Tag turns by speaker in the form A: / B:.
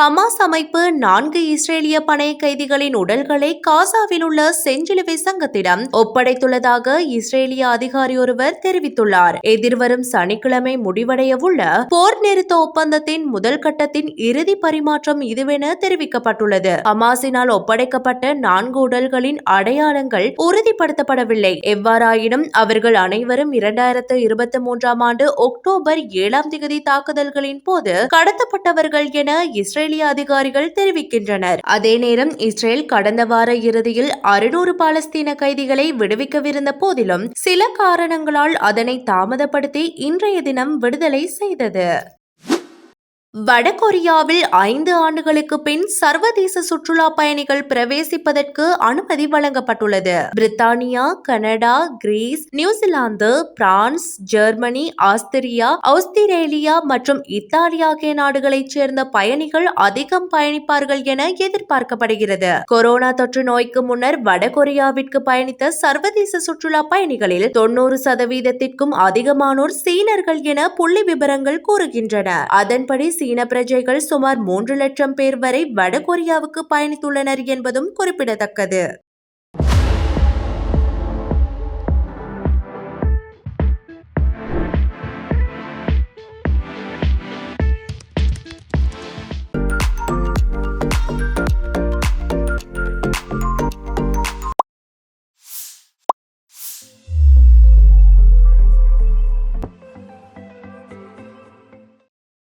A: Hamas அமைப்பு நான்கு இஸ்ரேலிய பணைய கைதிகளின் உடல்களை காசாவில் உள்ள செஞ்சிலுவை சங்கத்திடம் ஒப்படைத்துள்ளதாக இஸ்ரேலிய அதிகாரி ஒருவர் தெரிவித்துள்ளார். எதிர்வரும் சனிக்கிழமை முடிவடையவுள்ள போர் நிறுத்த ஒப்பந்தத்தின் முதல் கட்டத்தின் இறுதி பரிமாற்றம் இதுவென தெரிவிக்கப்பட்டுள்ளது. ஹமாஸினால் ஒப்படைக்கப்பட்ட நான்கு உடல்களின் அடையாளங்கள் உறுதிப்படுத்தப்படவில்லை. எவ்வாறாயினும் அவர்கள் அனைவரும் இரண்டாயிரத்து இருபத்தி மூன்றாம் ஆண்டு அக்டோபர் ஏழாம் தேதி தாக்குதல்களின் போது கடத்தப்பட்டவர்கள் என இஸ்ரேல் இஸ்ரேலிய அதிகாரிகள் தெரிவிக்கின்றனர். அதே நேரம் இஸ்ரேல் கடந்த வார இறுதியில் அறுநூறு பாலஸ்தீன கைதிகளை விடுவிக்கவிருந்த போதிலும் சில காரணங்களால் அதனை தாமதப்படுத்தி இன்றைய தினம் விடுதலை செய்தது. வடகொரியாவில் ஐந்து ஆண்டுகளுக்கு பின் சர்வதேச சுற்றுலா பயணிகள் பிரவேசிப்பதற்கு அனுமதி வழங்கப்பட்டுள்ளது. பிரித்தானியா Canada Greece New Zealand France Germany Austria Australia மற்றும் இத்தாலி ஆகிய நாடுகளைச் சேர்ந்த பயணிகள் அதிகம் பயணிப்பார்கள் என எதிர்பார்க்கப்படுகிறது. கொரோனா தொற்று நோய்க்கு முன்னர் வடகொரியாவிற்கு பயணித்த சர்வதேச சுற்றுலா பயணிகளில் தொண்ணூறு சதவீதத்திற்கும் அதிகமானோர் சீனர்கள் என புள்ளி விவரங்கள் கூறுகின்றன. அதன்படி சீன பிரஜைகள் சுமார் மூன்று லட்சம் பேர் வரை வடகொரியாவுக்கு பயணித்துள்ளனர் என்பதும் குறிப்பிடத்தக்கது.